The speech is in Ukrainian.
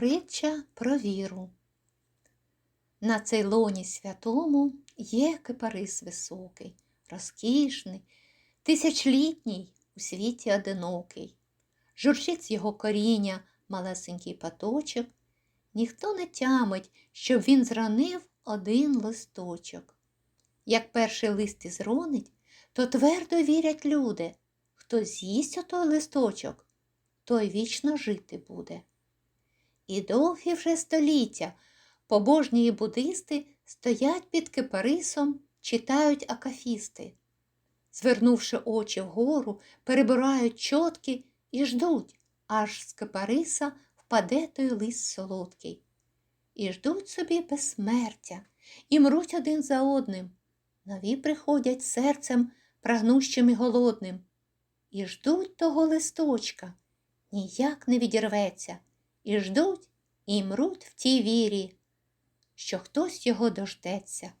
притча про віру. На цейлоні святому є кипарис високий, розкішний, тисячлітній у світі одинокий. Журчить його коріння малесенький паточок, ніхто не тямить, щоб він зранив один листочок. Як перший лист і зронить, то твердо вірять люди, хто з'їсть отой листочок, той вічно жити буде. І довгі вже століття побожні буддисти стоять під кипарисом, читають акафісти. Звернувши очі вгору, перебирають чотки і ждуть, аж з кипариса впаде той лист солодкий. І ждуть собі безсмертя, і мруть один за одним. Нові приходять серцем прагнущим і голодним. І ждуть того листочка, ніяк не відірветься, і ждуть і мруть в тій вірі, що хтось його дождеться.